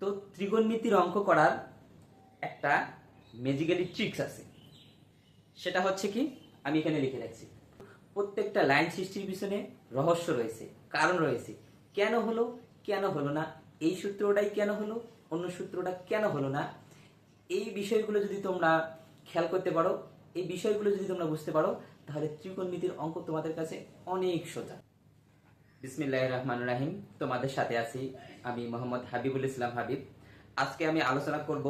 তো ত্রিকোণমিতির অঙ্ক করার একটা ম্যাজিক্যালি ট্রিক্স আছে। সেটা হচ্ছে কি? আমি এখানে লিখে রাখছি। প্রত্যেকটা লাইন সৃষ্টির পিছনে রহস্য রয়েছে, কারণ রয়েছে। কেন হলো কেন হলো না? এই সূত্রটাই কেন হলো, অন্য সূত্রটা কেন হলো না? এই বিষয়গুলো যদি তোমরা খেয়াল করতে পারো, এই বিষয়গুলো যদি তোমরা বুঝতে পারো, তাহলে ত্রিকোণমিতির অঙ্ক তোমাদের কাছে অনেক সোজা। বিসমিল্লাহ রহমান রাহিম, তোমাদের সাথে আছি আমি মোহাম্মদ হাবিবুল ইসলাম হাবিব। আজকে আমি আলোচনা করব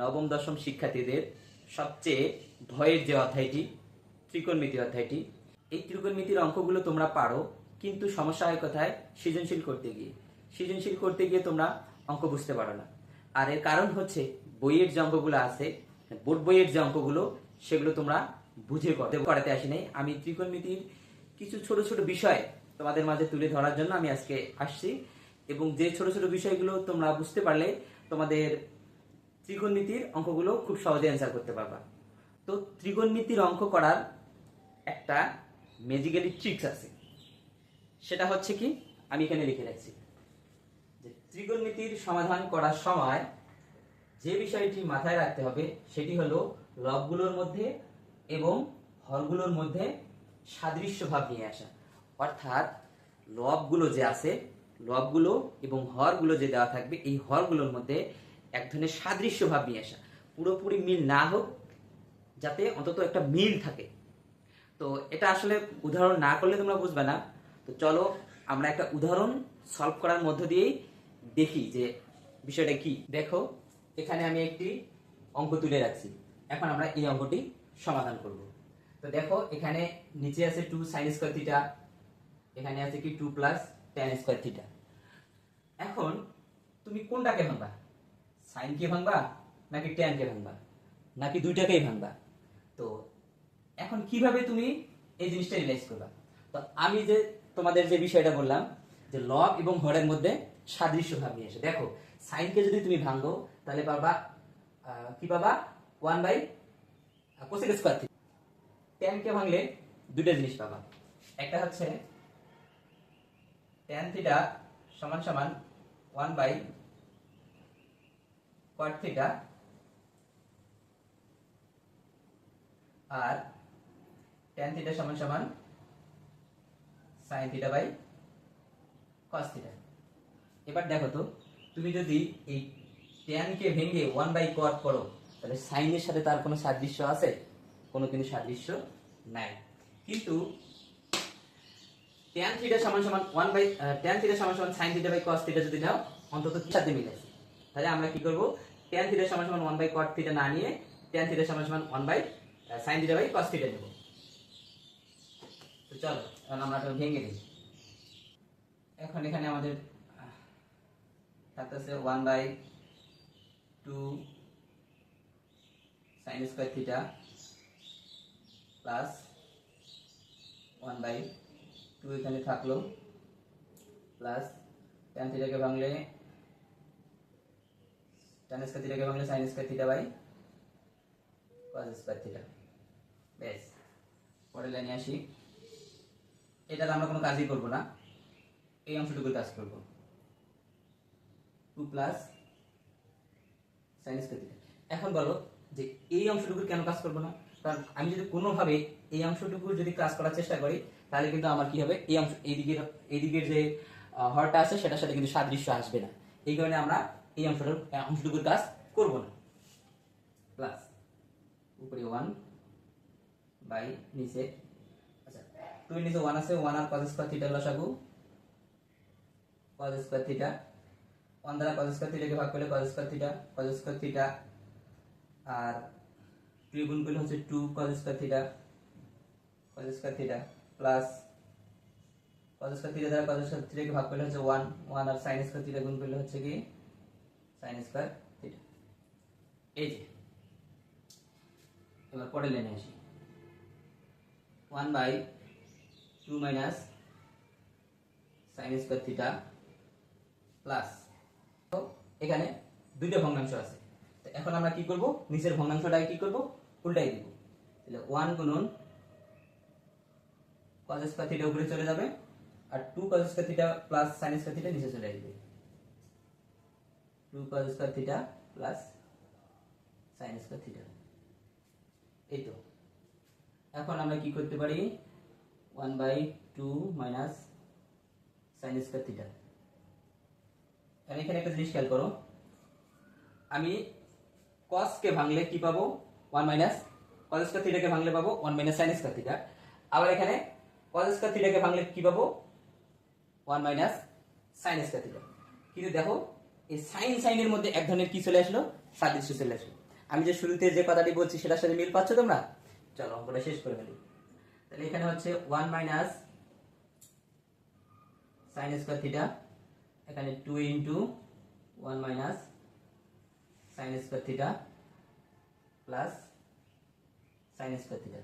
নবম, দশম শিক্ষার্থীদের সবচেয়ে ভয়ের যে অধ্যায়টি, ত্রিকোণমিতি অধ্যায়টি। এই ত্রিকোণমিতির অঙ্কগুলো তোমরা পারো, কিন্তু সমস্যা হয় কোথায়? সৃজনশীল করতে গিয়ে। সৃজনশীল করতে গিয়ে তোমরা অঙ্ক বুঝতে পারো না। আর এর কারণ হচ্ছে বইয়ের যে অঙ্কগুলো আছে, বোর্ড বইয়ের যে অঙ্কগুলো, সেগুলো তোমরা বুঝে করতে আসি নাই। আমি ত্রিকোণমিতির কিছু ছোট ছোট বিষয় তোমাদের মাঝে তুলে ধরার জন্য আমি আজকে আসছি। এবং যে ছোট ছোট বিষয়গুলো তোমরা বুঝতে পারলে, তোমাদের ত্রিকোণমিতির অঙ্কগুলো খুব সহজে অ্যান্সার করতে পারবা। তো ত্রিকোণমিতির অঙ্ক করার একটা ম্যাজিক্যালি ট্রিক্স আছে। সেটা হচ্ছে কি? আমি এখানে লিখে রাখছি। যে ত্রিকোণমিতির সমাধান করার সময় যে বিষয়টি মাথায় রাখতে হবে, সেটি হলো লবগুলোর মধ্যে এবং হরগুলোর মধ্যে সাদৃশ্য ভাব নিয়ে আসা। অর্থাৎ লবগুলো যে আছে লবগুলো এবং হরগুলো যে দেওয়া থাকবে, এই হরগুলোর মধ্যে এক ধরনের সাদৃশ্য ভাব নিয়ে আসা। পুরোপুরি মিল না হোক, যাতে অন্তত একটা মিল থাকে। তো এটা আসলে উদাহরণ না করলে তোমরা বুঝবে না। তো চলো আমরা একটা উদাহরণ সলভ করার মধ্য দিয়েই দেখি যে বিষয়টা কি। দেখো, এখানে আমি একটি অঙ্ক তুলে রাখছি। এখন আমরা এই অঙ্কটি সমাধান করব। তো দেখো, এখানে নিচে আছে টু সাইন স্কোয়ার থিটা এখানে আছে কি two plus tan square theta. এখন তুমি কোনটাকে ভাঙবা? সাইন কে ভাঙবা নাকি টেন কে ভাঙবা? নাকি দুইটাকেই ভাঙবা? তো এখন কীভাবে তুমি এই জিনিসটা রিয়েলাইজ করবা? তো আমি যে তোমাদের যে বিষয়টা বললাম, যে লব এবং হরের মধ্যে সাদৃশ্য ভাব নিয়ে এসে। দেখো, সাইনকে যদি তুমি ভাঙো, তাহলে পাবা কি পাবা? One by cosec square theta টেনকে ভাঙলে দুটো জিনিস পাবা। একটা হচ্ছে টেন থিটা সমান সমান ওয়ান বাই কট থিটা আর টেন থিটা সমান সমান sine theta by cos theta এবার দেখো তো, তুমি যদি এই tan কে ভেঙে ওয়ান বাই কট করো, তাহলে সাইনের সাথে তার কোনো সাদৃশ্য আছে? কোনো কিন্তু সাদৃশ্য নাই। কিন্তু tan থিটা সমান সমান ওয়ান বাই tan থিটা সমান সমান সাইন বাই কস যদি নাও, অন্তত সাথে মিলে আছে? তাহলে আমরা কি করব? tan থিটা সমান সমান ওয়ান বাই কট থিটা না নিয়ে, tan থিটা সমান সমান one by sine theta by cos theta নেব। তো চলো আমরা এটা ভেঙে দিই। এখন এখানে আমাদের থাকতেছে one by two sine square theta plus one by two এখানে থাকল। প্লাস টেন থিটাকে ভাঙলে টেন স্কোয়ার থিটাকে ভাঙলে sine square theta by cos square theta বেশ পরের লাইনে আসি। এটাতে আমরা কোনো কাজই করব না। এই অংশটুকুর কাজ করব। টু প্লাস সাইন স্কোয়ার এখন বলো যে এই অংশটুকুর কেন কাজ করব না? কারণ আমি যদি কোনোভাবে এই অংশটুকুর যদি কাজ করার চেষ্টা করি তাহলে কিন্তু আমার কি হবে? এই অংশ, এই দিকের এই দিকের যে হরটা আছে, সেটার সাথে কিন্তু সাদৃশ্য আসবে না। এই কারণে আমরা এই অংশটুকু অংশটুকুর কাজ করব না। প্লাস উপরে ওয়ান বাই নিচে আচ্ছা টু নিচে ওয়ান আছে ওয়ান আর কজ স্কোয়ার থিটা লসাগু। কজ স্কোয়ার থিটা ওয়ান দ্বারা কজ স্কোয়ার থিটাকে ভাগ করলে cos square theta cos square theta আর টু গুণ করলে হচ্ছে two cos square theta cos square theta plus cos square theta দ্বারা কজ স্কোয়ার থিটাকে ভাগ করলে হচ্ছে ওয়ান ওয়ান আর সাইন স্কোয়ার থিটা গুণ করলে হচ্ছে কি? সাইন স্কোয়ার থিটা এই যে। এবার পরের লাইনে আসি। One by two minus sine square theta plus তো এখানে দুইটা ভগ্নাংশ আছে। তো এখন আমরা কি করব? নিচের ভগ্নাংশটাকে কি করব? উল্টাই দিব। তাহলে ওয়ান গুণন কজ স্কোয়ার থিটা উপরে চলে যাবে আর two cos square theta plus sine square theta নিচে চলে আসবে। Two two cos square theta plus sine square theta এই তো। এখন আমরা কি করতে পারি? One by two minus sine square theta আর এখানে একটা জিনিস খেয়াল করো। আমি cos কে ভাঙলে কি পাবো? ওয়ান মাইনাস cos স্কোয়ার থিটাকে ভাঙলে পাবো one minus sine square theta আবার এখানে cos স্কোয়ার থিটাকে ভাঙলে কি পাবো? One minus sine square theta কিন্তু দেখো, এই সাইন সাইনের মধ্যে এক ধরনের কি চলে আসলো? সাদৃশ্য চলে আসলো। আমি যে শুরুতে যে কথাটি বলছি, সেটার সাথে মিল পাচ্ছ তোমরা? চলো, অঙ্কটা শেষ করে ফেলি। তাহলে এখানে হচ্ছে one minus sine square theta এখানে two into one minus sine square theta plus sine square theta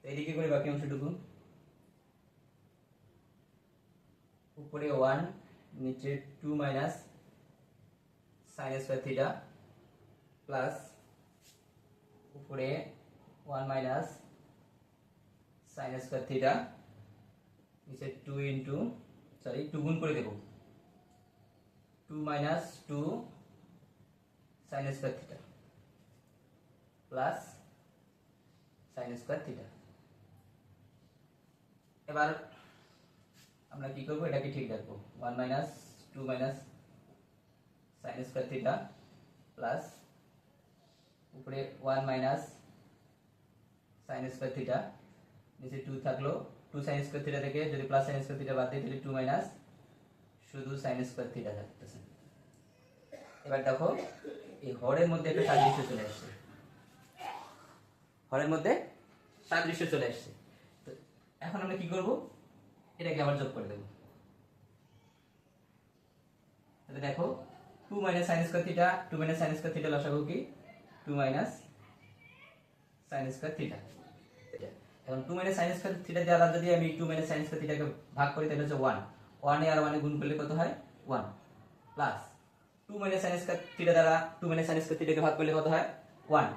তো এদিকে করে বাকি অংশটুকু। উপরে ওয়ান নিচে two minus sine square theta plus উপরে one minus sine square theta নিচে টু ইন্টু সরি টু গুণ করে দেব। Two minus two sine square theta plus sine square theta এবার আমরা কি করব? এটাকে ঠিক রাখব। One minus two minus sine square theta plus উপরে one minus sine square theta নিচে টু থাকল। টু সাইন স্কোয়ার থিটা থেকে যদি প্লাস সাইন স্কোয়ার থিটা বাদ দিই, তাহলে টু মাইনাস শুধু সাইন স্কোয়ার থিটা থাকতেছে। এবার দেখো, এই হরের মধ্যে একটা সাদৃশ্য চলে আসছে। হরের মধ্যে সাদৃশ্য চলে আসছে। তো এখন আমরা কি করব? এটাকে আবার যোগ করে দেবো। তাহলে দেখো two minus sine square theta two minus sine square theta লসাগু কি? Two minus sine square theta এখন two minus sine square theta দ্বারা যদি আমি টু মাইনাস সাইন স্কোয়ার থিটাকে ভাগ করি, তাহলে হচ্ছে ওয়ান ওয়ানে আর ওয়ানে গুণ করলে কত হয়? One plus two minus sine square theta দ্বারা টু মাইনাস সাইন স্কোয়ার থিটাকে ভাগ করলে কত হয়? ওয়ান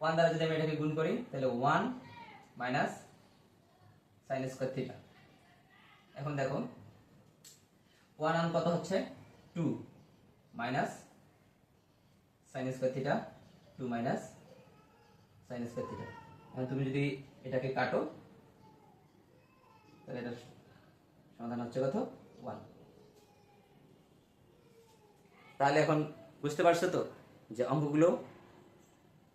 ওয়ান দ্বারা যদি আমি এটাকে গুণ করি, তাহলে one minus sine square theta এখন দেখো ওয়ান আন কত হচ্ছে? Two minus sine square theta two minus sine square theta এখন তুমি যদি এটাকে কাটো, তাহলে এটা সমাধান হচ্ছে কত? ওয়ান তাহলে এখন বুঝতে পারছ তো যে অঙ্কগুলো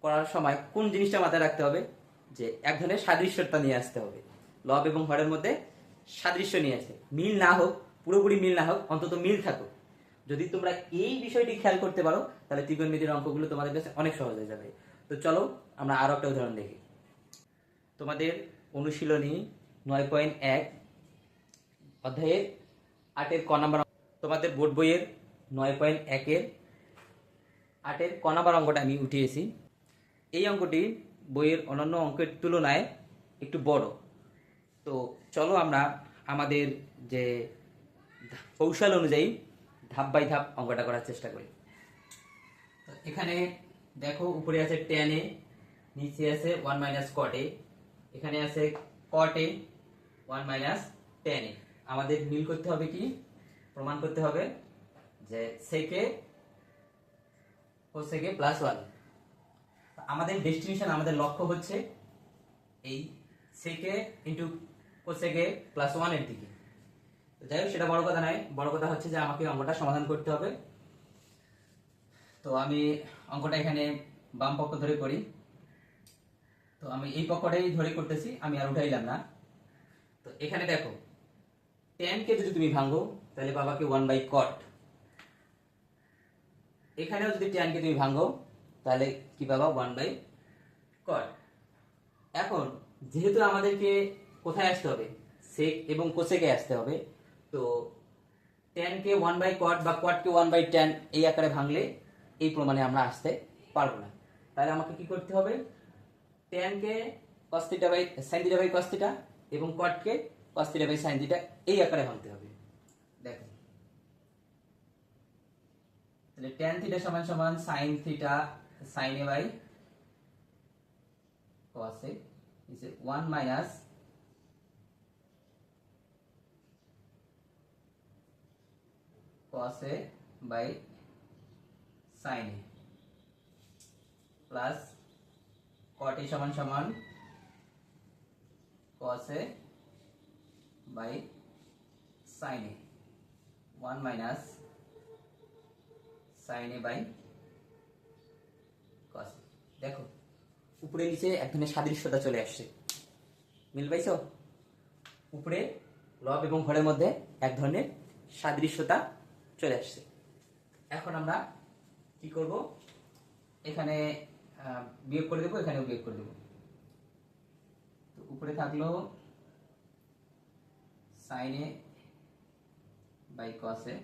করার সময় কোন জিনিসটা মাথায় রাখতে হবে? যে এক ধরনের সাদৃশ্যতা নিয়ে আসতে হবে। লব এবং হরের মধ্যে সাদৃশ্য নিয়ে আসে। মিল না হোক, পুরোপুরি মিল না হোক, অন্তত মিল থাকুক। যদি তোমরা এই বিষয়টি খেয়াল করতে পারো, তাহলে ত্রিকোণমিতির অঙ্কগুলো তোমাদের কাছে অনেক সহজ হয়ে যাবে। তো চলো, আমরা আরও একটা উদাহরণ দেখি। তোমাদের অনুশীলনী নয় পয়েন্ট এক অধ্যায়ের আটের ক নাম্বার তোমাদের বোর্ড বইয়ের নয় পয়েন্ট একের আটের ক নাম্বার অঙ্কটা আমি উঠিয়েছি। এই অঙ্কটি বইয়ের অন্যান্য অঙ্কের তুলনায় একটু বড়। তো চলো আমরা আমাদের যে কৌশল অনুযায়ী ধাপ বাই ধাপ অঙ্কটা করার চেষ্টা করি। এখানে দেখো উপরে আছে টেন এ নিচে আছে ওয়ান মাইনাস কট এ এখানে আছে cot A one minus tan A আমাদের মিল করতে হবে কি? প্রমাণ করতে হবে যে সেকে ও সেকে প্লাস ওয়ান আমাদের ডেস্টিনেশন আমাদের লক্ষ্য হচ্ছে এই সেকে ইন্টু কোসেকে প্লাস ওয়ানের দিকে। যাই হোক, সেটা বড় কথা নয়। বড় কথা হচ্ছে যে আমাকে অঙ্কটা সমাধান করতে হবে। তো আমি অঙ্কটা এখানে বাম পক্ষ ধরে করি। তো আমি এই পক্ষটাই ধরে করতেছি, আমি আর উঠাইলাম না। তো এখানে দেখো টেন কে যদি তুমি ভাঙো, তাহলে বাবাকে ওয়ান বাই কট এখানেও যদি টেন কে তুমি ভাঙো, তাহলে কি পাবা? ওয়ান বাই কট এখন, যেহেতু আমাদেরকে কোথায় আসতে হবে? সেক এবং কোসেকে আসতে হবে। তো কে ওয়ান বাই কট বা কট কে ওয়ান বাই টেন এই আকারে ভাঙলে এই প্রমাণে আমরা আসতে পারব না। তাহলে আমাকে কি করতে হবে? কে cos theta by sine by cos theta এবং cot K cos theta by sign এই আকারে ভাঙতে হবে। দেখো তাহলে টেন থিটা সমান সমান sine theta sine a by cos a is a 1 minus cos a by sine a plus cot a সমান সমান cos a by sine a one minus sine a by cos a দেখো, উপরে নিচে এক ধরনের সাদৃশ্যতা চলে আসছে। মিল পাইছো? উপরে লব এবং হরের মধ্যে এক ধরনের সাদৃশ্যতা চলে আসছে। এখন আমরা কি করব? এখানে বিয়োগ করে দেবো, এখানেও বিয়োগ করে দেবো। তো উপরে থাকল সাইনে বাই কসে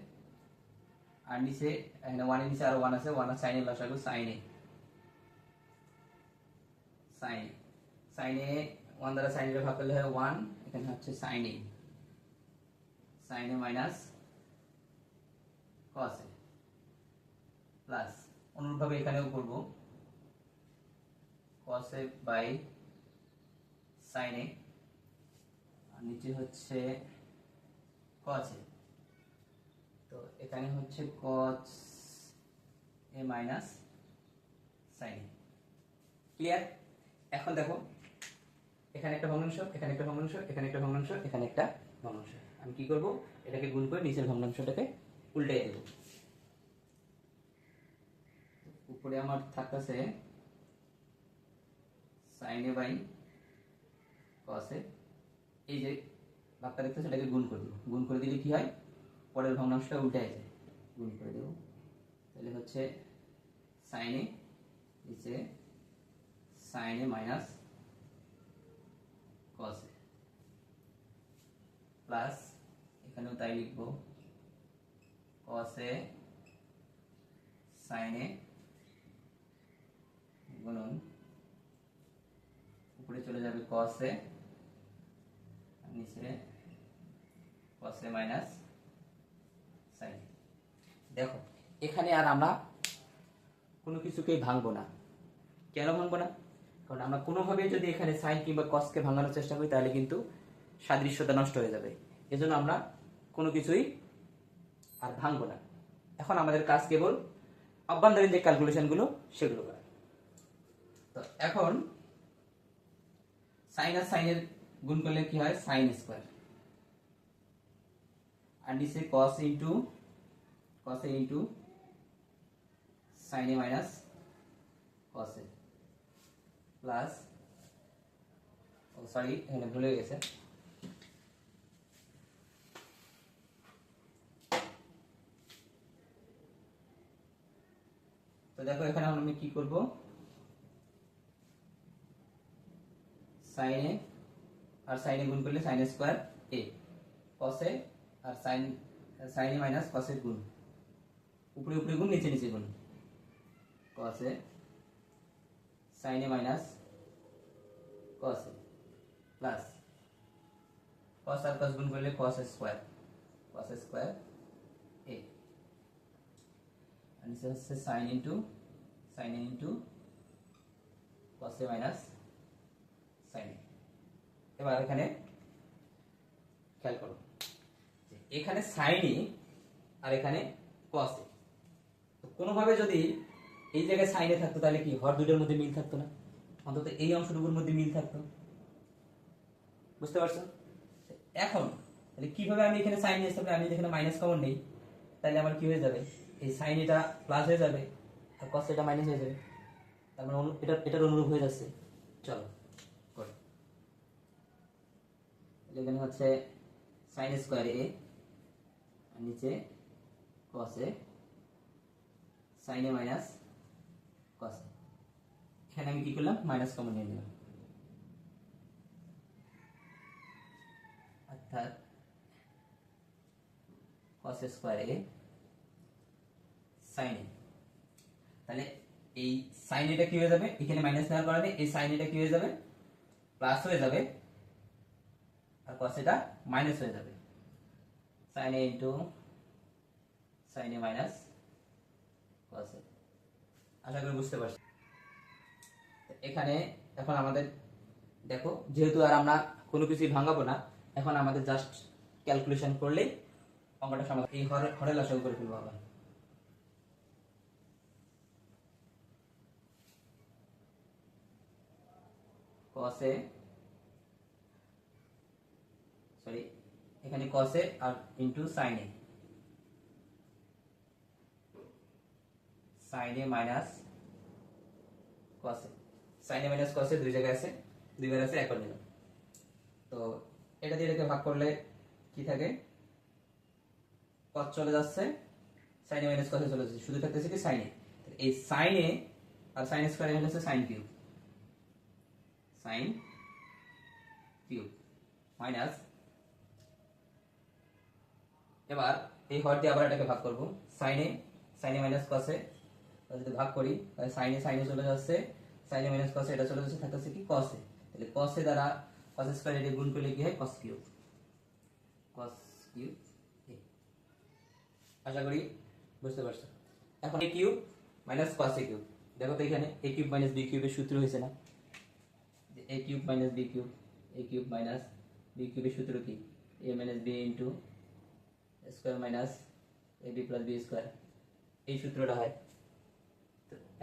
আর নিচে, এখানে ওয়ানের নিচে আরও ওয়ান আছে ওয়ান আর সাইনে লসাগু সাইনে সাইনে সাইনে ওয়ান দ্বারা সাইনে ভাগ করলে হয় ওয়ান এখানে হচ্ছে সাইনে সাইনে মাইনাস কসে প্লাস অনুরূপভাবে এখানেও করব। কসে বাই সাইনে আর নিচে হচ্ছে কসে তো এখানে হচ্ছে কস এ মাইনাস সাইনে ক্লিয়ার এখন দেখো, এখানে একটা ভগ্নাংশ, এখানে একটা ভগ্নাংশ, এখানে একটা ভগ্নাংশ, এখানে একটা ভগ্নাংশ। আমি কি করব? এটাকে গুণ করে নিচের ভগ্নাংশটাকে উল্টে দেব। উপরে আমার থাকতেছে সাইনে বাই কসে এই যে ভাগটা দেখতেছে, এটাকে গুণ করে দেবো। গুণ করে দিলে কি হয়? পরের ভগ্নাংশটা উল্টে যায় গুণ করে দেবো। তাহলে হচ্ছে সাইনে নিচে সাইনে মাইনাস কসে প্লাস এখানেও তাই লিখব। কসে সাইনে গুণন উপরে চলে যাবে কসে নিচে কসে মাইনাস সাইন দেখো, এখানে আর আমরা কোনো কিছুকেই ভাঙবো না। কেন ভাঙবো না? কারণ আমরা কোনোভাবে যদি এখানে সাইন কিংবা কসকে ভাঙানোর চেষ্টা করি, তাহলে কিন্তু সাদৃশ্যতা নষ্ট হয়ে যাবে। এজন্য আমরা কোনো কিছুই আর ভাঙবো না। এখন আমাদের কাজ কেবল অভ্যন্তরীণ যে ক্যালকুলেশনগুলো সেগুলো করা। তো এখন সাইন আর সাইনের গুণ করলে কি হয়? সাইন স্কোয়ার আর নিচে cos into cos a into sine a minus cos a plus O sorry এখানে ভুলে গেছে। দেখো, এখানে আমি কি করব? সাইনে আর সাইনে গুণ করলে সাইন স্কোয়ার এ কসে আর সাইন সাইনে মাইনাস কসের গুণ। উপরে উপরে গুণ, নিচে নিচে গুণ। কসে সাইনে মাইনাস কসে প্লাস কস আর কস গুণ করলে cos square cos square a নিচে হচ্ছে সাইন ইন্টু সাইন ইন্টু কসে মাইনাস সাইন এবার এখানে খেয়াল করো এখানে সাইনে আর এখানে কসে কোনোভাবে যদি এই জায়গায় সাইনে থাকতো, তাহলে কি হর দুটোর মধ্যে মিল থাকতো না? অন্তত এই অংশটুকুর মধ্যে মিল থাকতো। বুঝতে পারছ? এখন, তাহলে কীভাবে আমি এখানে সাইন নিয়ে আমি যেখানে মাইনাস কমন নেই, তাহলে আমার কি হয়ে যাবে? এই সাইন এটা প্লাস হয়ে যাবে, আর কস এটা মাইনাস হয়ে যাবে। তার মানে এটা এটার অনুরূপ হয়ে যাচ্ছে। চলো, করি। এখানে হচ্ছে সাইন স্কোয়ার এ, আর নিচে কস এ সাইন এ মাইনাস কস এখানে আমি কি করলাম? মাইনাস কমন নিয়ে নিলাম। অর্থাৎ কস স্কোয়ার এ সাইন এ তাহলে এই সাইন এটা কি হয়ে যাবে? এখানে মাইনাস নেওয়ার কারণে এই সাইন এটা কি হয়ে যাবে? প্লাস হয়ে যাবে। আর কস এটা মাইনাস হয়ে যাবে। Sine a into sine a minus cos a আশা করি বুঝতে পারছি। এখানে এখন আমাদের, দেখো, যেহেতু আর আমরা কোনো কিছুই ভাঙাবো না, এখন আমাদের জাস্ট ক্যালকুলেশন করলেই অঙ্কটা সমাধান এই হরে হরে লসাগু করে ফেলব আবার কসে সরি এখানে কসে আর ইন্টু সাইনে সাইনে মাইনাস কসে সাইনে মাইনাস কসে দুই জায়গায় আছে দুইবার আছে একবার নিলাম তো এটা দিয়ে এটাকে ভাগ করলে কি থাকে? কস চলে যাচ্ছে সাইনে মাইনাস কসে চলে যাচ্ছে, শুধু থাকতেছে কি সাইনে এই সাইনে আর সাইন স্কোয়ার হচ্ছে sine cube sine cube minus এবার এই হর দিয়ে আবার এটাকে ভাগ করব। সাইনে সাইনে মাইনাস কসে যদি ভাগ করি, তাহলে সাইনে সাইনে চলে যাচ্ছে। সাইনে মাইনাস কসে এটা চলে যাচ্ছে, থাকতেছে কি কসে তাহলে কসে দ্বারা কস স্কয়ার এটা গুণ করলে কি হয়? কস কিউব কস কিউব আশা করি বুঝতে পারছ। এখন a cube minus cos a cube দেখো তো এখানে এ কিউব মাইনাস বি কিউবের সূত্র হয়েছে না? A cube minus b cube a cube minus b কিউবের সূত্র কি? A minus b into square minus a b plus b square এই সূত্রটা হয়।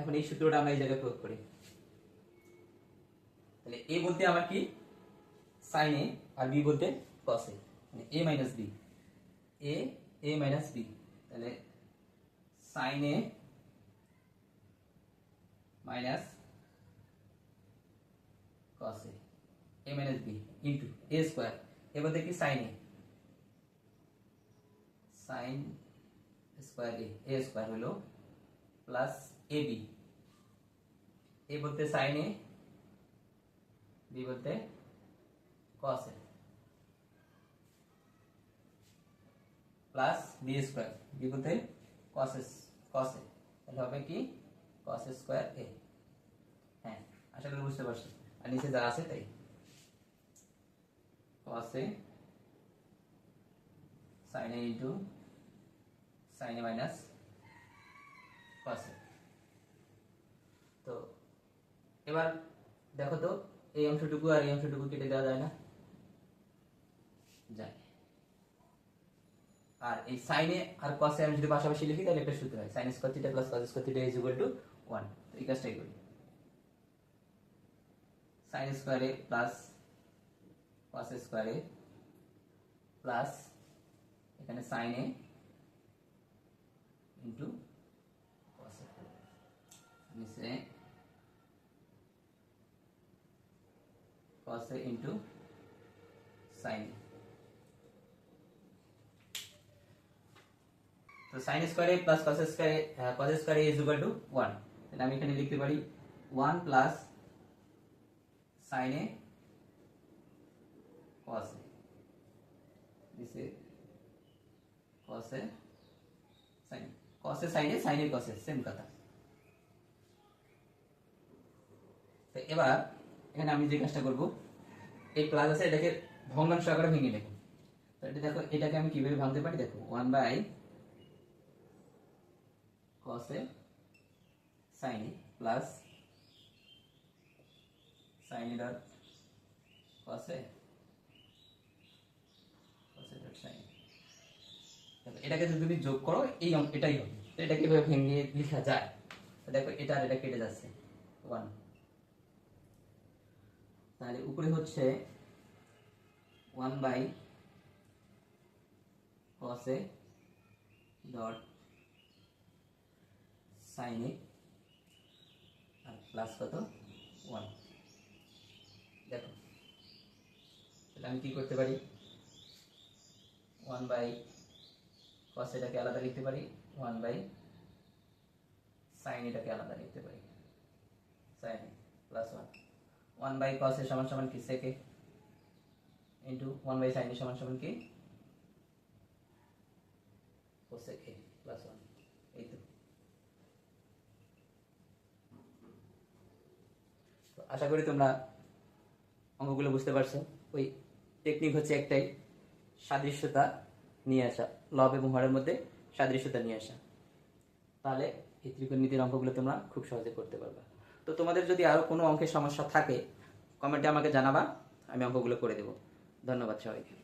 এখন এই সূত্রটা আমরা এই জায়গায় প্রয়োগ করি। তাহলে এ বলতে আমার কি? সাইন এ আর বি বলতে কস এ মানে a minus b a a minus b তাহলে sine a minus cos a a minus b into a square এবার দেখি sin a sin square a a square হলো প্লাস ab a বলতে sin a b বলতে cos a প্লাস b square b বলতে cos s cos a তাহলে হবে কি cos স্কয়ার a হ্যাঁ আশা করি বুঝতে পারছ আর নিচে যা আছে তাই a sin a into sin a minus a. তো এবার দেখো তো, এই অংশটুকু আর এই অংশটুকু কেটে দেওয়া যায় না। যায় আর এই সাইনে আর কসে আমি যদি পাশাপাশি লিখি, তাহলে একটা সূত্র হয়। Sine square theta plus cos square theta is equal to 1 তো এই কাজটাই করি। সাইন স্কোয়ারে প্লাস কস স্কোয়ারে প্লাস এখানে সাইন এ ইন্টু কস নিচে কস এ ইন্টু সাইন তো সাইন স্কোয়ারে প্লাস কস স্কোয়ারে কস স্কোয়ারে ইজ ইকুয়াল টু 1 তাহলে আমি এখানে লিখতে পারি 1 plus sin a cos a. This is cos a sin cos a sin a sin a cos a same কথা. তো এবার এখানে আমি যে কাজটা করব, এই প্লাস আছে এটাকে ভগ্নাংশ আকারে ভেঙে নেব তো এটা দেখো, এটাকে আমি কীভাবে ভাঙতে পারি? দেখো 1 by cos a sin a plus sin dot cos a cos a dot sin এটাকে যদি তুমি যোগ করো, এই অঙ্ক এটাই হবে। এটা কীভাবে ভেঙে লেখা যায়। দেখো, এটা আর এটা কেটে যাচ্ছে। ওয়ান তাহলে উপরে হচ্ছে one by cos a dot sin আর প্লাস কত? ওয়ান তাহলে আমি কি করতে পারি? ওয়ান বাই কস এটাকে আলাদা লিখতে পারি। ওয়ান বাই সাইন এটাকে আলাদা লিখতে পারি। Sine plus one one by cos এর সমান সমান কি? সেকে ইন্টু ওয়ান বাই সাইন এর সমান সমান কি? কোসেক প্লাস ওয়ান এই তো আশা করি তোমরা অঙ্কগুলো বুঝতে পারছ। ওই টেকনিক হচ্ছে একটাই, সাদৃশ্যতা নিয়ে আসা লব এবং হরের মধ্যে সাদৃশ্যতা নিয়ে আসা। তাহলে এই ত্রিকোণমিতির অঙ্কগুলো তোমরা খুব সহজে করতে পারবা। তো তোমাদের যদি আরও কোনো অঙ্কের সমস্যা থাকে কমেন্টে আমাকে জানাবা, আমি অঙ্কগুলো করে দেব। ধন্যবাদ সবাইকে।